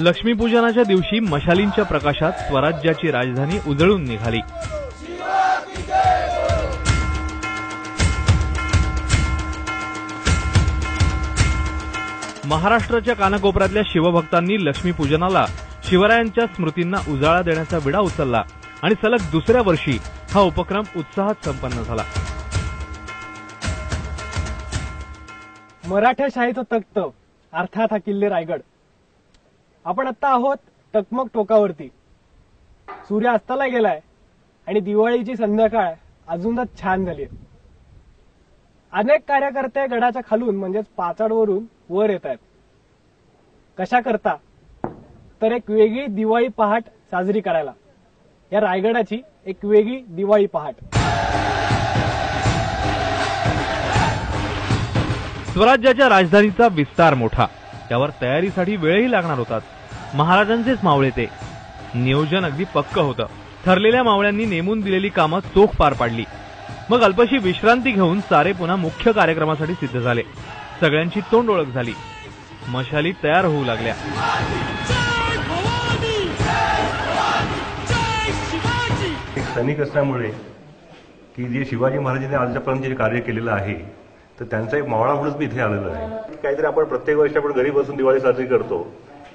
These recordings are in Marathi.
लक्ष्मीपूजनाच्या दिवशी मशालींच्या प्रकाशात स्वराज्याची राजधानी उजळून निघाली. महाराष्ट्राच्या कानाकोपऱ्यातल्या शिवभक्तांनी लक्ष्मीपूजनाला शिवरायांच्या स्मृतींना उजाळा देण्याचा विडा उचलला आणि सलग दुसऱ्या वर्षी हा उपक्रम उत्साहात संपन्न झाला. मराठ्याशाहीचं तख्त अर्थात हा किल्ले रायगड. आपण आता आहोत टकमक टोकावरती. सूर्य अस्ताला गेलाय आणि दिवाळीची संध्याकाळ अजूनच छान झाली अनेक कार्यकर्ते गडाच्या खालून म्हणजेच पाचाडवरून वर येत आहेत. कशा करता? तर एक वेगळी दिवाळी पहाट साजरी करायला. या रायगडाची एक वेगळी दिवाळी पहाट. स्वराज्याच्या राजधानीचा विस्तार मोठा. त्यावर तयारीसाठी वेळही लागणार होतात महाराजांचेच मावळे ते. नियोजन अगदी पक्क होतं. ठरलेल्या मावळ्यांनी नेमून दिलेली कामं चोख पार पाडली. मग अल्पशी विश्रांती घेऊन सारे पुन्हा मुख्य कार्यक्रमासाठी सिद्ध झाले. सगळ्यांची तोंड ओळख झाली. मशाली तयार होऊ लागल्या. एक सैनिक असल्यामुळे की जे शिवाजी महाराजांनी आजपर्यंत जे कार्य केलेलं आहे तर त्यांचा एक मावळा म्हणूनच मी इथे आलेलो आहे. काहीतरी आपण प्रत्येक वर्षी आपण घरी बसून दिवाळी साजरी करतो.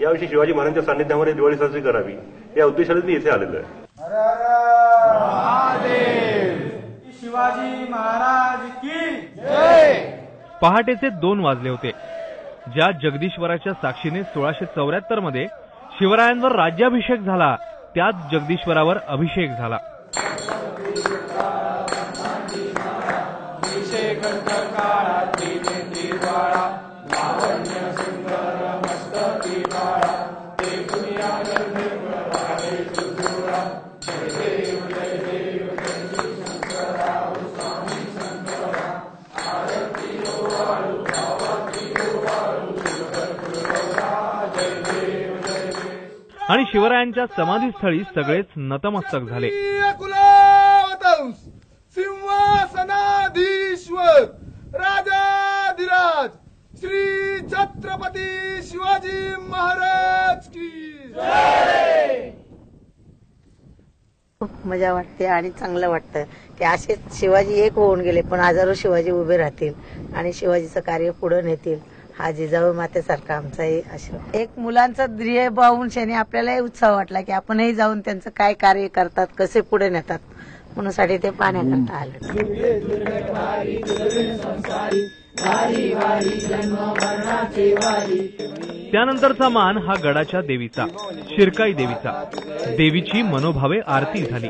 यावर्षी शिवाजी महाराजांच्या सान्निध्यामध्ये दिवाळी साजरी करावी. या उद्देशाने मी इथे आलेलो आहे. शिवाजी महाराज की पहाटेचे दोन वाजले होते. ज्या जगदीश्वराच्या साक्षीने सोळाशे चौऱ्याहत्तरमध्ये शिवरायांवर राज्याभिषेक झाला त्याच जगदीश्वरावर अभिषेक झाला. आणि शिवरायांच्या समाधीस्थळी सगळेच नतमस्तक झाले. सिंहासनाधीश्वर राजाधिराज श्री छत्रपती शिवाजी महाराज की खूप मजा वाटते आणि चांगलं वाटतं की असेच शिवाजी एक होऊन गेले पण हजारो शिवाजी उभे राहतील आणि शिवाजीचं कार्य पुढे नेतील. हा जिजाऊ मातेसारखा आमचाही आशीर्वाद. एक मुलांचा ध्येय पाहून शनी आपल्यालाही उत्साह वाटला की आपणही जाऊन त्यांचं काय कार्य करतात कसे पुढे नेतात म्हणून साठी ते पाण्याकरता आलं. त्यानंतरचा मान हा गडाच्या देवीचा शिरकाई देवीचा. देवीची मनोभावे आरती झाली.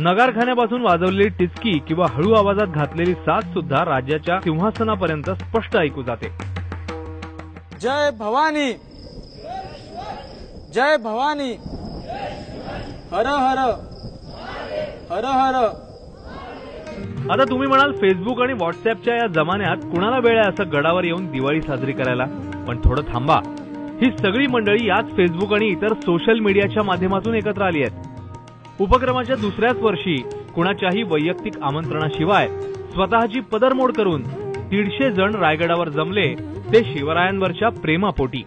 नगारखान्यापासून वाजवलेली टिचकी किंवा हळू आवाजात घातलेली साथ सुद्धा राज्याच्या सिंहासनापर्यंत स्पष्ट ऐकू जाते. जय भवानी. जय भवानी. हर हर. हर हर. आता तुम्ही म्हणाल फेसबुक आणि व्हॉट्सअपच्या या जमान्यात कुणाला वेळ आहे असं गडावर येऊन दिवाळी साजरी करायला? पण थोडं थांबा. ही सगळी मंडळी याच फेसबुक आणि इतर सोशल मीडियाच्या माध्यमातून एकत्र आली आहेत. उपक्रमाच्या दुसऱ्याच वर्षी कुणाच्याही वैयक्तिक आमंत्रणाशिवाय स्वतःची पदरमोड करून दीडशे जण रायगडावर जमले ते शिवरायांवरच्या प्रेमापोटी.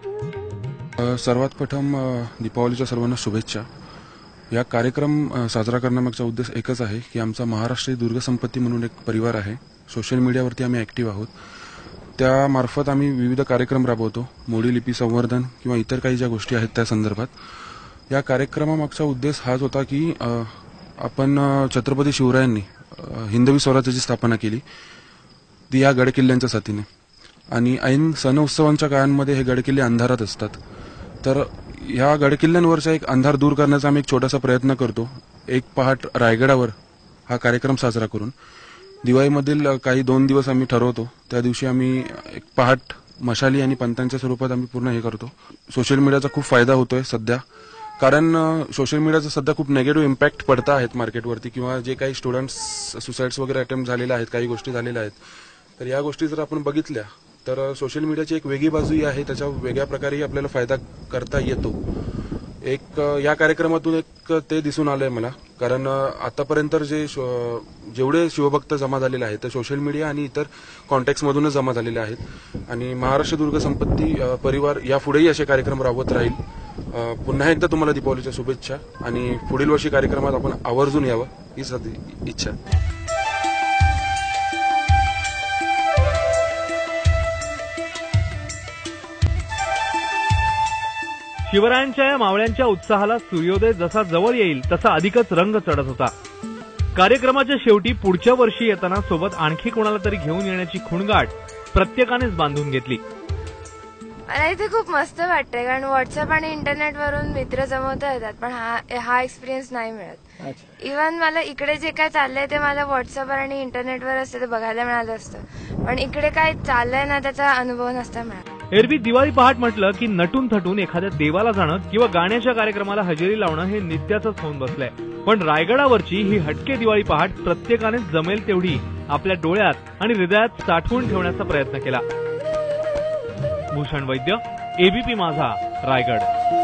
सर्वात प्रथम दीपावलीच्या सर्वांना शुभेच्छा. या कार्यक्रम साजरा करण्यामागचा उद्देश एकच आहे की आमचा महाराष्ट्रीय दुर्गसंपत्ती म्हणून एक परिवार आहे. सोशल मीडियावरती आम्ही ऍक्टिव्ह आहोत. त्यामार्फत आम्ही विविध कार्यक्रम राबवतो. मोडी लिपी संवर्धन किंवा इतर काही ज्या गोष्टी आहेत त्या संदर्भात. या कार्यक्रमामागचा उद्देश हाच होता की आपण छत्रपती शिवरायांनी हिंदवी स्वराज्याची स्थापना केली. ती या गडकिल्ल्यांच्या साथीने. आणि ऐन सण उत्सवांच्या काळांमध्ये हे गडकिल्ले अंधारात असतात. तर ह्या गडकिल्ल्यांवरचा एक अंधार दूर करण्याचा आम्ही एक छोटासा प्रयत्न करतो. एक पहाट रायगडावर हा कार्यक्रम साजरा करून. दिवाळीमधील काही दोन दिवस आम्ही ठरवतो. त्या दिवशी आम्ही एक पहाट मशाली आणि पंतांच्या स्वरूपात आम्ही पूर्ण हे करतो. सोशल मीडियाचा खूप फायदा होतोय सध्या. कारण सोशल मीडियाचा सध्या खूप नेगेटिव्ह इम्पॅक्ट पडत आहेत मार्केटवरती किंवा जे काही स्टुडंट्स सुसाईड्स वगैरे अटेम्प्ट झालेले आहेत काही गोष्टी झालेल्या आहेत. तर या गोष्टी जर आपण बघितल्या तर सोशल मीडियाची एक वेगळी बाजूही आहे. त्याच्या वेगळ्या प्रकारेही आपल्याला फायदा करता येतो. एक या कार्यक्रमातून एक ते दिसून आलंय मला. कारण आतापर्यंत जे शो- जेवढे शिवभक्त जमा झालेले आहेत ते सोशल मीडिया आणि इतर कॉन्टॅक्ट्समधूनच जमा झालेले आहेत. आणि महाराष्ट्र दुर्ग संपत्ती परिवार यापुढेही असे कार्यक्रम राबवत राहील. पुन्हा एकदा तुम्हाला दीपावलीच्या शुभेच्छा आणि पुढील वर्षी कार्यक्रमात आपण आवर्जून यावं ही आधी इच्छा. शिवरायांच्या या मावळ्यांच्या उत्साहाला सूर्योदय जसा जवळ येईल तसा अधिकच रंग चढत होता. कार्यक्रमाच्या शेवटी पुढच्या वर्षी येताना सोबत आणखी कोणाला तरी घेऊन येण्याची खुणगाट प्रत्येकानेच बांधून घेतली. मला इथे खूप मस्त वाटतंय कारण व्हॉट्सअप आणि इंटरनेटवरून मित्र जमवता येतात पण हा हा एक्सपिरियन्स नाही मिळत. इव्हन मला इकडे जे काय चाललंय ते मला व्हॉट्सअपवर आणि इंटरनेटवर असतं ते बघायला मिळालं असतं. पण इकडे काय चाललंय ना त्याचा अनुभव नसता मिळाला एरवी दिवाळी पहाट म्हटलं की नटून थटून एखाद्या देवाला जाणं किंवा गाण्याच्या कार्यक्रमाला हजेरी लावणं हे नित्याचंच होऊन बसलंय. पण रायगडावरची ही हटके दिवाळी पहाट प्रत्येकाने जमेल तेवढी आपल्या डोळ्यात आणि हृदयात साठवून ठेवण्याचा प्रयत्न केला. भूषण वैद्य एबीपी माझा रायगड.